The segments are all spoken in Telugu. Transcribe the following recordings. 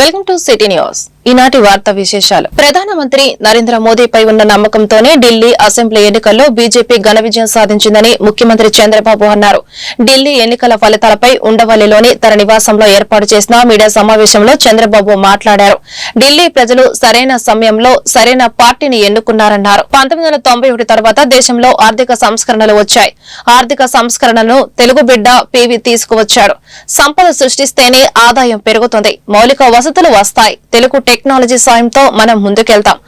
Welcome to city news. ఈనాటి వార్తా విశేషాలు. ప్రధానమంత్రి నరేంద్ర మోదీపై ఉన్న నమ్మకంతోనే ఢిల్లీ అసెంబ్లీ ఎన్నికల్లో బీజేపీ ఘన విజయం సాధించిందని ముఖ్యమంత్రి చంద్రబాబు అన్నారు. ఢిల్లీ ఎన్నికల ఫలితాలపై ఉండవల్లిలోని తన నివాసంలో ఏర్పాటు చేసిన మీడియా సమావేశంలో చంద్రబాబు మాట్లాడారు. ఢిల్లీ ప్రజలు సరైన సమయంలో సరైన పార్టీని ఎన్నుకున్నారన్నారు. పంతొమ్మిది వందల తొంభై ఒకటి తర్వాత దేశంలో ఆర్థిక సంస్కరణలు వచ్చాయి. ఆర్థిక సంస్కరణను తెలుగు బిడ్డ పివి తీసుకువచ్చాడు. సంపద సృష్టిస్తేనే ఆదాయం పెరుగుతుంది. మౌలిక వసతులు వస్తాయి. తెలుగు టెక్నాలజీ సాయంతో మనం ముందుకెళ్తాం.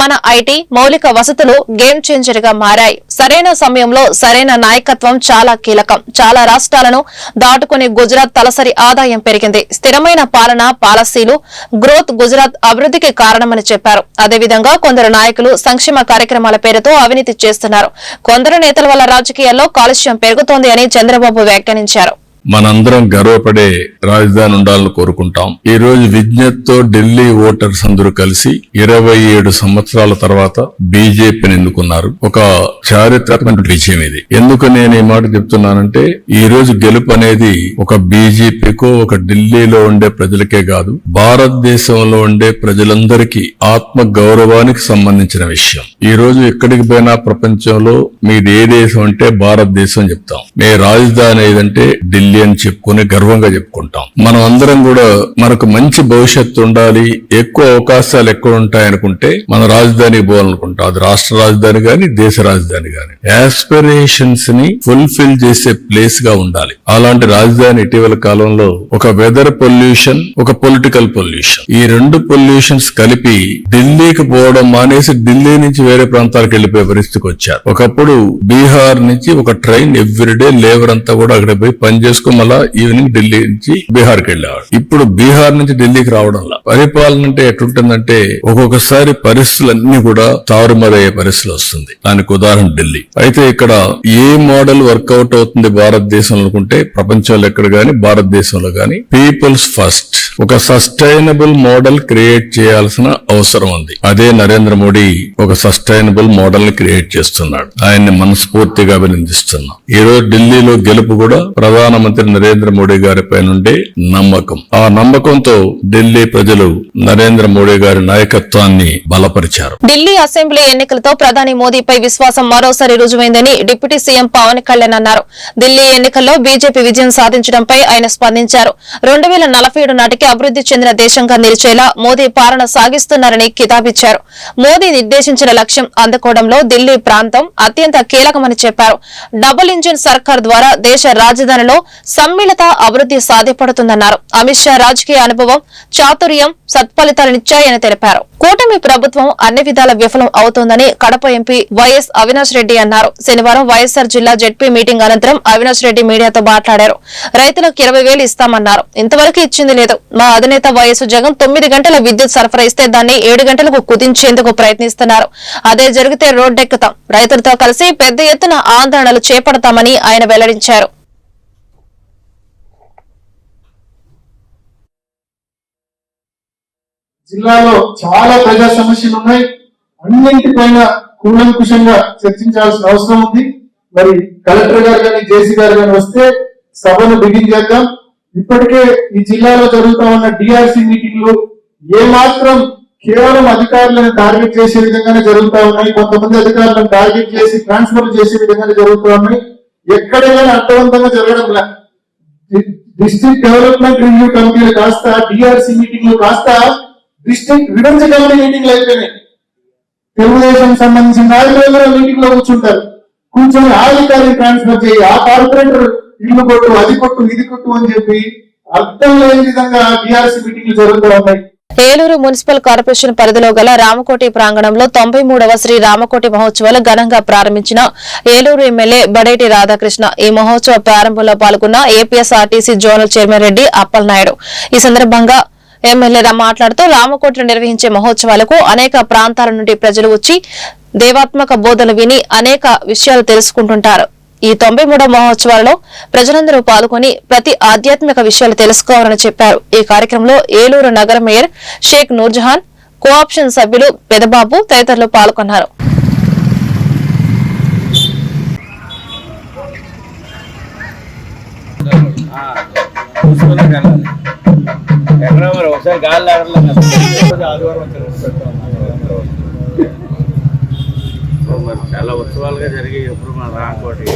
మన ఐటీ మౌలిక వసతులు గేమ్ చేంజర్గా మారాయి. సరైన సమయంలో సరైన నాయకత్వం చాలా కీలకం. చాలా రాష్ట్రాలను దాటుకుని గుజరాత్ తలసరి ఆదాయం పెరిగింది. స్థిరమైన పాలన పాలసీలు గ్రోత్ గుజరాత్ అభివృద్ధికి కారణమని చెప్పారు. అదేవిధంగా కొందరు నాయకులు సంక్షేమ కార్యక్రమాల పేరుతో అవినీతి చేస్తున్నారు. కొందరు నేతల వల్ల రాజకీయాల్లో కాలుష్యం పెరుగుతోంది అని చంద్రబాబు వ్యాఖ్యానించారు. మనందరం గర్వపడే రాజధాని ఉండాలని కోరుకుంటాం. ఈ రోజు విజ్ఞతతో ఢిల్లీ ఓటర్స్ అందరూ కలిసి ఇరవై ఏడు సంవత్సరాల తర్వాత బీజేపీని ఎన్నుకున్నారు. ఒక చారిత్రాత్మక విజయం ఇది. ఎందుకు నేను ఈ మాట చెప్తున్నానంటే ఈ రోజు గెలుపు అనేది ఒక బీజేపీకో ఒక ఢిల్లీలో ఉండే ప్రజలకే కాదు భారతదేశంలో ఉండే ప్రజలందరికీ ఆత్మ గౌరవానికి సంబంధించిన విషయం. ఈ రోజు ఎక్కడికి పోయినా ప్రపంచంలో మీది ఏ దేశం అంటే భారతదేశం చెప్తాం. మీ రాజధాని ఏదంటే ఢిల్లీ అని చెప్పుకుని గర్వంగా చెప్పుకుంటాం. మనం అందరం కూడా మనకు మంచి భవిష్యత్తు ఉండాలి ఎక్కువ అవకాశాలు ఎక్కడ ఉంటాయనుకుంటే మన రాజధాని పోవాలనుకుంటాం. అది రాష్ట్ర రాజధాని గాని దేశ రాజధాని గాని. యాస్పిరేషన్స్ని ఫుల్ఫిల్ చేసే ప్లేస్గా ఉండాలి. అలాంటి రాజధాని ఇటీవల కాలంలో ఒక వెదర్ పొల్యూషన్ ఒక పొలిటికల్ పొల్యూషన్ ఈ రెండు పొల్యూషన్స్ కలిపి ఢిల్లీకి పోవడం మానేసి ఢిల్లీ నుంచి వేరే ప్రాంతాలకు వెళ్ళిపోయే పరిస్థితికి వచ్చారు. ఒకప్పుడు బీహార్ నుంచి ఒక ట్రైన్ ఎవ్రీడే లేబర్ అంతా కూడా అక్కడ పోయి పనిచేసి చేసుకుని మళ్ళా ఈవినింగ్ ఢిల్లీ నుంచి బీహార్కి వెళ్ళేవాడు. ఇప్పుడు బీహార్ నుంచి ఢిల్లీకి రావడంలా పరిపాలన అంటే ఎట్లుంటుందంటే ఒక్కొక్కసారి పరిస్థితులన్నీ కూడా తారుమారయ్యే పరిస్థితులు వస్తుంది. దానికి ఉదాహరణ ఢిల్లీ. అయితే ఇక్కడ ఏ మోడల్ వర్కౌట్ అవుతుంది భారతదేశంలో అనుకుంటే ప్రపంచంలో ఎక్కడ గాని భారతదేశంలో గాని పీపుల్స్ ఫస్ట్. ఒక సస్టైనబుల్ మోడల్ క్రియేట్ చేయాల్సిన అవసరం ఉంది. అదే నరేంద్ర మోడీ ఒక సస్టైనబుల్ మోడల్ని క్రియేట్ చేస్తున్నాడు. ఆయన్ని మనస్ఫూర్తిగా అభినందిస్తున్నాం. ఈ రోజు ఢిల్లీలో గెలుపు కూడా ప్రధానమంత్రి నరేంద్ర మోడీ గారి పై నుండి నమ్మకం. ఆ నమ్మకంతో ఢిల్లీ ప్రజలు నరేంద్ర మోడీ గారి నాయకత్వాన్ని బలపరిచారు. ఢిల్లీ అసెంబ్లీ ఎన్నికలతో ప్రధాని మోదీపై విశ్వాసం మరోసారి రుజువైందని డిప్యూటీ సీఎం పవన్ కళ్యాణ్ అన్నారు. ఢిల్లీ ఎన్నికల్లో బీజేపీ విజయం సాధించడంపై ఆయన స్పందించారు. రెండు వేల నలభై ఏడు నాటికి అభివృద్ది చెందిన దేశంగా నిలిచేలా మోదీ పాలన సాగిస్తున్నారని కితాబిచ్చారు. మోదీ నిర్దేశించిన లక్ష్యం అందుకోవడంలో ఢిల్లీ ప్రాంతం అత్యంత కీలకమని చెప్పారు. డబుల్ ఇంజిన్ సర్కార్ ద్వారా దేశ రాజధానిలో సమ్మిళిత అభివృద్ది సాధ్యపడుతుందన్నారు. అమిత్ షా రాజకీయ అనుభవం చాతుర్యం సత్ఫలితాలనిచ్చాయని తెలిపారు. కూటమి ప్రభుత్వం అన్ని విధాల విఫలం అవుతోందని కడప ఎంపీ వైఎస్ అవినాష్ రెడ్డి అన్నారు. శనివారం వైఎస్సార్ జిల్లా జెడ్పీ మీటింగ్ అనంతరం అవినాష్ రెడ్డి మీడియాతో మాట్లాడారు. రైతులకు ఇరవై వేలు ఇస్తామన్నారు. ఇంతవరకు ఇచ్చింది లేదు. మా అధినేత వైఎస్ జగన్ తొమ్మిది గంటల విద్యుత్ సరఫరా ఇస్తే దాన్ని ఏడు గంటలకు కుదించేందుకు ప్రయత్నిస్తున్నారు. అదే జరిగితే రోడ్డెక్కుతాం. రైతులతో కలిసి పెద్ద ఎత్తున ఆందోళనలు చేపడతామని ఆయన వెల్లడించారు. జిల్లాలో చాలా ప్రజా సమస్యలు ఉన్నాయి. అన్నింటిపైన కూలంకుషంగా చర్చించాల్సిన అవసరం ఉంది. మరి కలెక్టర్ గారు కానీ జేసీ గారు కానీ వస్తే సభను బిగిన్ చేద్దాం. ఇప్పటికే ఈ జిల్లాలో జరుగుతా ఉన్న డిఆర్సీ మీటింగ్లు ఏ మాత్రం కేవలం అధికారులను టార్గెట్ చేసే విధంగానే జరుగుతా ఉన్నాయి. కొంతమంది అధికారులను టార్గెట్ చేసి ట్రాన్స్ఫర్ చేసే విధంగానే జరుగుతూ ఉన్నాయి. ఎక్కడైనా అర్థవంతంగా జరగడం డిస్ట్రిక్ట్ డెవలప్మెంట్ రివ్యూ కమిటీలు కాస్త డిఆర్సి మీటింగ్లు కాస్త డిస్ట్రిక్ట్ విభజన కమిటీ మీటింగ్లు అయిపోయినాయి. తెలుగుదేశం సంబంధించిన నాయకులు మీటింగ్లో కూర్చుంటారు. కూర్చొని ఆ అధికారిని ట్రాన్స్ఫర్ చేయి. ఆ కార్పొరేటర్ ఇల్లు కొట్టు అది కొట్టు ఇది కొట్టు అని చెప్పి అర్థం లేని విధంగా డిఆర్సి మీటింగ్లు జరుగుతూ ఉన్నాయి. ఏలూరు మున్సిపల్ కార్పొరేషన్ పరిధిలో గల రామకోటి ప్రాంగణంలో తొంభై మూడవ శ్రీ రామకోటి మహోత్సవాలు ఘనంగా ప్రారంభించిన ఏలూరు ఎమ్మెల్యే బడేటి రాధాకృష్ణ ఈ మహోత్సవ ప్రారంభంలో పాల్గొన్న APSRTC zonal chairman Reddy Appalanaidu. ఈ సందర్భంగా ఎమ్మెల్యేగా మాట్లాడుతూ రామకోటిలో నిర్వహించే మహోత్సవాలకు అనేక ప్రాంతాల నుండి ప్రజలు వచ్చి దేవాత్మక బోధలు విని అనేక విషయాలు తెలుసుకుంటుంటారు. ఈ తొంభై మూడవ మహోత్సవాలలో ప్రజలందరూ పాల్గొని ప్రతి ఆధ్యాత్మిక విషయాలు తెలుసుకోవాలని చెప్పారు. ఈ కార్యక్రమంలో ఏలూరు నగర మేయర్ షేక్ నూర్జహాన్ కోఆప్షన్ సభ్యులు పెదబాబు తదితరులు పాల్గొన్నారు. ఆ ఎక్కడ మరి ఒకసారి గాలి ఆదివారం చాలా ఉత్సవాలుగా జరిగి ఎప్పుడు మన రాకోటి.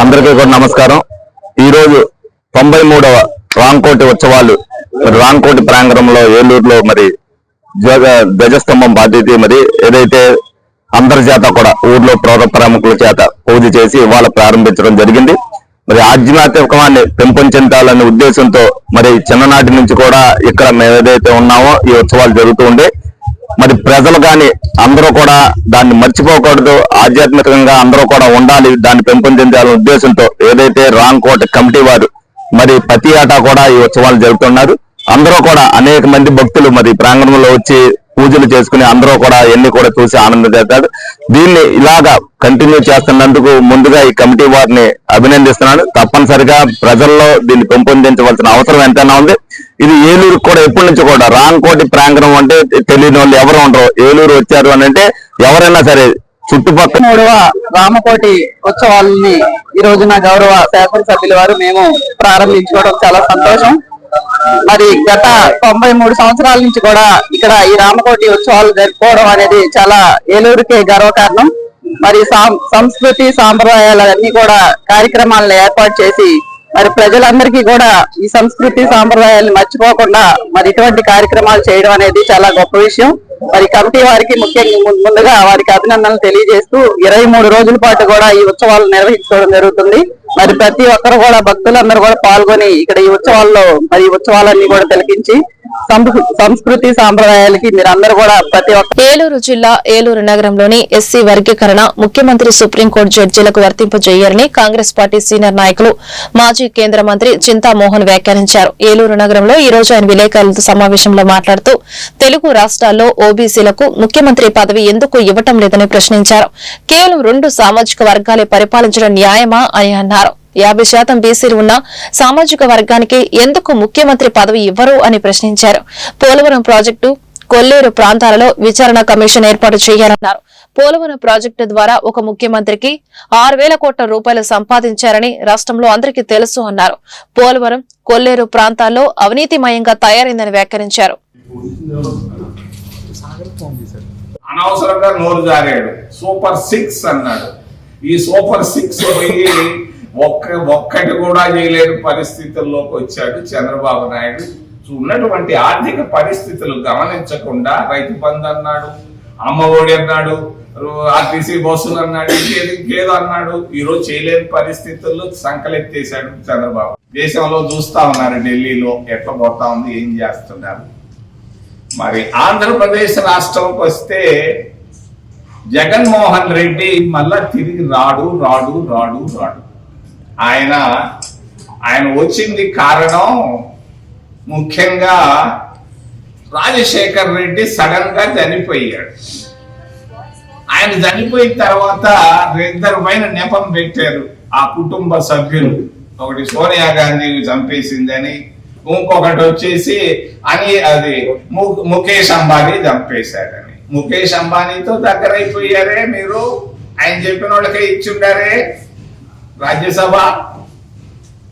అందరికీ కూడా నమస్కారం. ఈరోజు తొంభై మూడవ రాంకోటి ఉత్సవాలు. మరి రాంకోటి ప్రాంగణంలో ఏలూరులో మరి ధ్వజ- ధ్వజస్తంభం బాధ్యత మరి ఏదైతే అందరి చేత కూడా ఊర్లో ప్రౌఢ ప్రముఖుల చేత పూజ చేసి ఇవాళ ప్రారంభించడం జరిగింది. మరి ఆధ్యాత్మికమాన్ని పెంపొందించాలనే ఉద్దేశంతో మరి చిన్ననాటి నుంచి కూడా ఇక్కడ మేము ఏదైతే ఉన్నామో ఈ ఉత్సవాలు జరుగుతూ ఉండే మరి ప్రజలు కానీ అందరూ కూడా దాన్ని మర్చిపోకూడదు. ఆధ్యాత్మికంగా అందరూ కూడా ఉండాలి. దాన్ని పెంపొందించాలనే ఉద్దేశంతో ఏదైతే రాంకోట కమిటీ వారు మరి ప్రతి ఏటా కూడా ఈ ఉత్సవాలు జరుపుతున్నారు. అందరూ కూడా అనేక మంది భక్తులు మరి ప్రాంగణంలో వచ్చి పూజలు చేసుకుని అందరూ కూడా ఎన్ని కూడా చూసి ఆనందిస్తారు దీన్ని ఇలాగా కంటిన్యూ చేస్తున్నందుకు ముందుగా ఈ కమిటీ వారిని అభినందిస్తున్నాను. తప్పనిసరిగా ప్రజల్లో దీన్ని పెంపొందించవలసిన అవసరం ఎంతైనా ఉంది. ఇది ఏలూరు కూడా ఎప్పటి నుంచి కూడా రాంకోటి ప్రాంగణం అంటే తెలియని వాళ్ళు ఎవరు ఉండరు. ఏలూరు వచ్చారు అని అంటే ఎవరైనా సరే చుట్టుపక్కల మూడవ రామకోటి ఉత్సవాలని ఈ రోజున గౌరవ శాసనసభ్యుల వారు మేము ప్రారంభించుకోవడం చాలా సంతోషం. మరి గత తొంభై మూడు సంవత్సరాల నుంచి కూడా ఇక్కడ ఈ రామకోటి ఉత్సవాలు జరుపుకోవడం అనేది చాలా ఏలూరుకే గర్వకారణం. మరి సాం- సంస్కృతి సాంప్రదాయాలన్నీ కూడా కార్యక్రమాలను ఏర్పాటు చేసి మరి ప్రజలందరికీ కూడా ఈ సంస్కృతి సాంప్రదాయాలను మర్చిపోకుండా మరి ఇటువంటి కార్యక్రమాలు చేయడం అనేది చాలా గొప్ప విషయం. మరి కమిటీ వారికి ముఖ్యంగా ముందుగా వారికి అభినందనలు తెలియజేస్తూ ఇరవై మూడు రోజుల పాటు కూడా ఈ ఉత్సవాలు నిర్వహించుకోవడం జరుగుతుంది. మరి ప్రతి ఒక్కరు కూడా భక్తులందరూ కూడా పాల్గొని ఇక్కడ ఈ ఉత్సవాల్లో మరి ఉత్సవాలన్నీ కూడా తిలకించి సంస్కృతి సాంప్రదాయాలకి మీరు కూడా ప్రతి ఒక్క ఏలూరు జిల్లా ఏలూరు నగరంలోని ఎస్సీ వర్గీకరణ ముఖ్యమంత్రి సుప్రీంకోర్టు జడ్జీలకు వర్తింపజేయాలని కాంగ్రెస్ పార్టీ సీనియర్ నాయకులు మాజీ కేంద్ర మంత్రి చింతామోహన్ వ్యాఖ్యానించారు. ఏలూరు నగరంలో ఈ రోజు ఆయన విలేకరులతో సమావేశంలో మాట్లాడుతూ తెలుగు రాష్ట్రాల్లో ఓబీసీలకు ముఖ్యమంత్రి పదవి ఎందుకు ఇవ్వటం లేదని ప్రశ్నించారు. కేవలం రెండు సామాజిక వర్గాలే పరిపాలించడం న్యాయమా అని అన్నారు. యాభై శాతం బీసీలు ఉన్న సామాజిక వర్గానికి ఎందుకు ముఖ్యమంత్రి పదవి ఇవ్వరు అని ప్రశ్నించారు. పోలవరం ప్రాజెక్టు కొల్లేరు ప్రాంతాలలో విచారణ కమిషన్ ఏర్పాటు చేయాలన్నారు. పోలవరం ప్రాజెక్టు ద్వారా ఒక ముఖ్యమంత్రికి ఆరు వేల కోట్ల రూపాయలు సంపాదించారని రాష్ట్రంలో అందరికీ తెలుసు అన్నారు. పోలవరం కొల్లేరు ప్రాంతాల్లో అవినీతిమయంగా తయారైందని వ్యాఖ్యానించారు. అనవసరంగా నోరు జారాడు. సూపర్ సిక్స్ అన్నాడు. ఈ సూపర్ సిక్స్ ఒక్క ఒక్కటి కూడా చేయలేని పరిస్థితుల్లోకి వచ్చాడు చంద్రబాబు నాయుడు. ఉన్నటువంటి ఆర్థిక పరిస్థితులు గమనించకుండా రైతు బంధు అన్నాడు అమ్మ ఒడి అన్నాడు ఆర్టీసీ బస్సులు అన్నాడు ఇంకేది ఇంకేదో అన్నాడు. ఈరోజు చేయలేని పరిస్థితుల్లో సంకలెత్తేశాడు చంద్రబాబు. దేశంలో చూస్తా ఉన్నారు ఢిల్లీలో ఎట్లా పోతా ఉంది ఏం చేస్తున్నారు. మరి ఆంధ్రప్రదేశ్ రాష్ట్రంకి వస్తే జగన్మోహన్ రెడ్డి మళ్ళా తిరిగి రాడు రాడు రాడు రాడు. ఆయన ఆయన వచ్చింది కారణం ముఖ్యంగా రాజశేఖర్ రెడ్డి సడన్గా చనిపోయాడు. ఆయన చనిపోయిన తర్వాత ఇద్దరు పైన నెపం పెట్టారు ఆ కుటుంబ సభ్యులు. ఒకటి సోనియా గాంధీ చంపేసిందని ఇంకొకటి వచ్చేసి అని అది ము- ముఖేష్ అంబానీ చంపేశాడని. ముఖేష్ అంబానీతో దగ్గర అయిపోయారే మీరు? ఆయన చెప్పిన వాళ్ళకే ఇచ్చిండారే? రాజ్యసభ.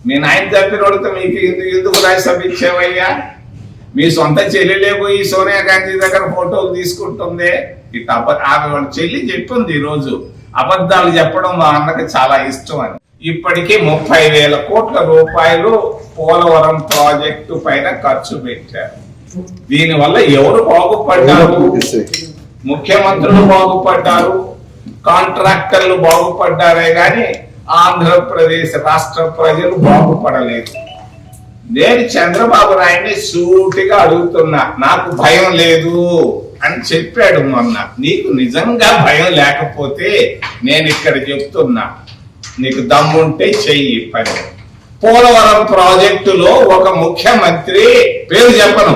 మీ నాయన చెప్పిన వాళ్ళతో మీకు ఎందుకు ఎందుకు రాజ్యసభ ఇచ్చేవయ్యా? మీ సొంత చెల్లెలే పోయి సోనియా గాంధీ దగ్గర ఫోటోలు తీసుకుంటుంది. ఇట్లా అబ- ఆమె వాళ్ళ చెల్లి చెప్పింది ఈ రోజు అబద్ధాలు చెప్పడం మా అన్నకి చాలా ఇష్టం అని. ఇప్పటికీ ముప్పై వేల కోట్ల రూపాయలు పోలవరం ప్రాజెక్టు పైన ఖర్చు పెట్టారు. దీనివల్ల ఎవరు బాగుపడ్డారు? ముఖ్యమంత్రులు బాగుపడ్డారు. కాంట్రాక్టర్లు బాగుపడ్డారే గాని ఆంధ్రప్రదేశ్ రాష్ట్ర ప్రజలు బాగుపడలేదు. నేను చంద్రబాబు నాయుడిని సూటిగా అడుగుతున్నా నాకు భయం లేదు అని చెప్పాడు మొన్న. నీకు నిజంగా భయం లేకపోతే నేను ఇక్కడ చెప్తున్నా నీకు దమ్ముంటే చెయ్యి పని. పోలవరం ప్రాజెక్టులో ఒక ముఖ్యమంత్రి పేరు చెప్పను.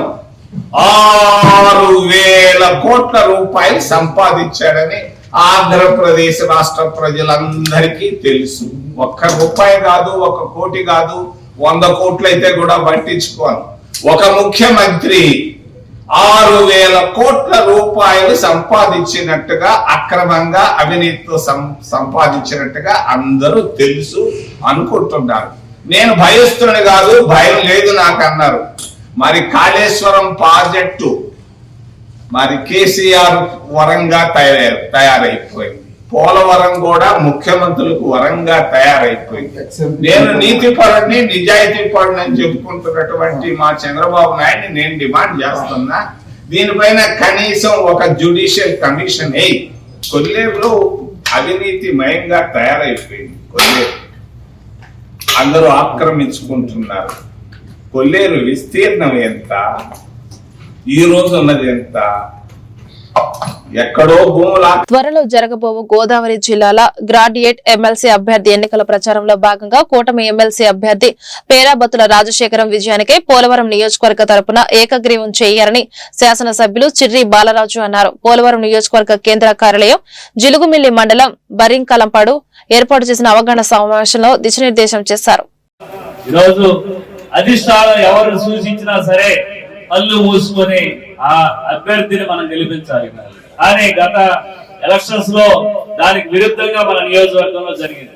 ఆరు వేల కోట్ల రూపాయలు సంపాదించాడని ఆంధ్రప్రదేశ్ రాష్ట్ర ప్రజలందరికీ తెలుసు. ఒక్క రూపాయి కాదు ఒక కోటి కాదు వంద కోట్లు అయితే కూడా పట్టించుకోను. ఒక ముఖ్యమంత్రి ఆరు వేల కోట్ల రూపాయలు సంపాదించినట్టుగా అక్రమంగా అవినీతితో సం- సంపాదించినట్టుగా అందరూ తెలుసు అనుకుంటున్నారు. నేను భయస్తుని కాదు భయం లేదు నాకు అన్నారు మరి కాళేశ్వరం ప్రాజెక్టు మరి కేసీఆర్ వరంగా తయారై తయారైపోయింది. పోలవరం కూడా ముఖ్యమంత్రులకు వరంగా తయారైపోయింది. నేను నీతి పరుడిని నిజాయితీ పరుడిని అని చెప్పుకుంటున్నటువంటి మా చంద్రబాబు నాయుడిని నేను డిమాండ్ చేస్తున్నా. దీనిపైన కనీసం ఒక జ్యుడిషియల్ కమిషన్ అయి కొల్లేరులో అవినీతి మయంగా తయారైపోయింది కొల్లేరు. అందరూ ఆక్రమించుకుంటున్నారు. కొల్లేరు విస్తీర్ణం ఎంత? ఈ రోజు ఉన్నది ఎంత ఎక్కడో. త్వరలో జరగబోవు గోదావరి జిల్లాల గ్రాడ్యుయేట్ ఎమ్మెల్సీ అభ్యర్థి ఎన్నికల ప్రచారంలో భాగంగా కూటమి ఎమ్మెల్సీ అభ్యర్థి పేరాబత్తుల రాజశేఖరం విజయానికి పోలవరం నియోజకవర్గ తరపున ఏకగ్రీవం చేయాలని శాసనసభ్యులు చిర్రి బాలరాజు అన్నారు పోలవరం నియోజకవర్గ కేంద్ర కార్యాలయం జిలుగుమిల్లి మండలం బరింకలంపాడు ఏర్పాటు చేసిన అవగాహన సమావేశంలో దిశానిర్దేశం చేశారు ఈరోజు అధిష్టానం ఎవరు సూచించినా సరే కళ్ళు మూసుకొని ఆ అభ్యర్థిని మనం గెలిపించాలి. కానీ గత ఎలక్షన్స్లో దానికి విరుద్ధంగా మన నియోజకవర్గంలో జరిగింది.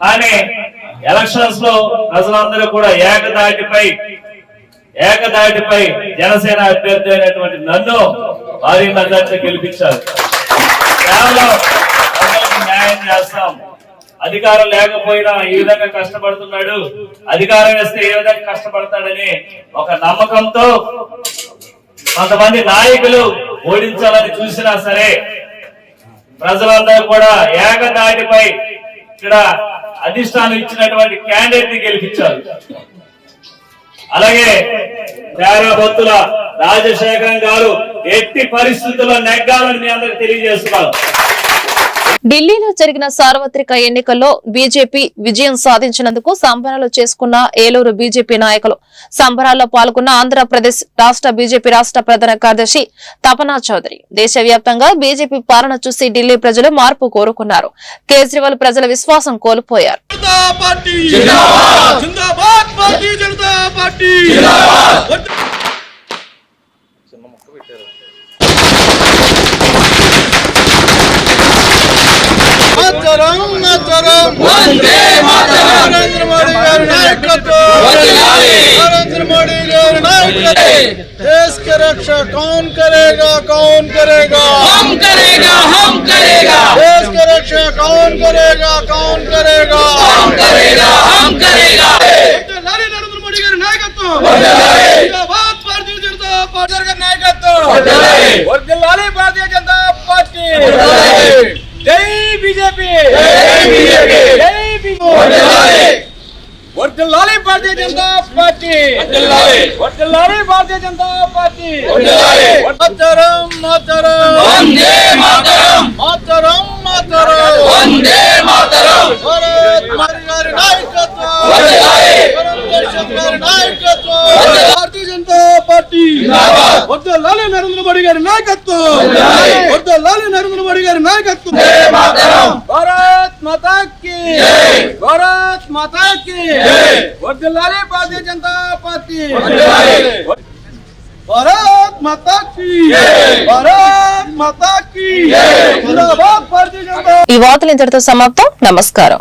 కానీ ఎలక్షన్స్లో ప్రజలందరూ కూడా ఏకదాటిపై ఏకదాటిపై జనసేన అభ్యర్థి అయినటువంటి నన్ను భారీ మెజార్టీ గెలిపించారు. కేవలం న్యాయం చేస్తాం. అధికారం లేకపోయినా ఈ విధంగా కష్టపడుతున్నాడు? అధికారం వేస్తే ఏ విధంగా కష్టపడతాడని ఒక నమ్మకంతో కొంతమంది నాయకులు ఓడించాలని చూసినా సరే ప్రజలందరూ కూడా ఏకదాటిపై ఇక్కడ అధిష్టానం ఇచ్చినటువంటి క్యాండిడేట్ని గెలిపించారు. అలాగే భక్తుల రాజశేఖరం గారు ఎట్టి పరిస్థితుల్లో నెగ్గాలని మీ అందరికి తెలియజేస్తున్నారు ఢిల్లీలో జరిగిన సార్వత్రిక ఎన్నికల్లో బీజేపీ విజయం సాధించినందుకు సంబరాలు చేసుకున్న ఏలూరు బీజేపీ నాయకులు. సంబరాల్లో పాల్గొన్న ఆంధ్రప్రదేశ్ రాష్ట బీజేపీ రాష్ట ప్రధాన కార్యదర్శి తపనా చౌదరి. దేశవ్యాప్తంగా బీజేపీ పాలన చూసి ఢిల్లీ ప్రజలు మార్పు కోరుకున్నారు. కేజ్రీవాల్ ప్రజల విశ్వాసం కోల్పోయారు. మాతరం మాతరం వందే మాతరం నరేంద్ర మోడీ గారి నాయకత్వం వర్ధిల్లాలి నరేంద్ర మోడీ గారి నాయకత్వం देश की रक्षा कौन करेगा कौन करेगा हम करेगा हम करेगा देश की रक्षा कौन करेगा कौन करेगा हम करेगा हम करेगा వర్ధిల్లాలి నరేంద్ర మోడీ గారి నాయకత్వం వర్ధిల్లాలి జిందాబాద్ భారతీయ జనతా పార్టీ గారి నాయకత్వం వర్ధిల్లాలి వర్ధిల్లాలి భారతీయ జనతా పార్టీ వర్ధిల్లాలి జై బీజేపీ జై బీజేపీ జై బీజేపీ వర్ధిల్లాలి భారతీయ జనతా పార్టీ వర్ధిల్లాలి వర్ధిల్లాలి భారతీయ జనతా పార్టీ వర్ధిల్లాలి మాతరం మాతరం వందే మాతరం మాతరం మాతరం వందే మాతరం భారత్ మారి గారి నాయకత్వం వర్ధిల్లాలి భారతదేశం గారి నాయకత్వం భారతీయ జనతా పార్టీ. జిందాబాద్. వర్ధిల్లాలి నరేంద్ర మోడీ గారి నాయకత్వం. వర్ధిల్లాలి నరేంద్ర మోడీ గారి నాయకత్వం. జై మాతరం. భారత్ మాతా కీ జై. భారత్ మాతా కీ జై వర్దిల్లాలి భారతీయ జనతా పార్టీ. భారత్ మాతా కీ భారత్ మాతా కీ జిందాబాద్ భారతీయ జనతా ఈ వార్తలు ఇంతటితో సమాప్తం. నమస్కారం.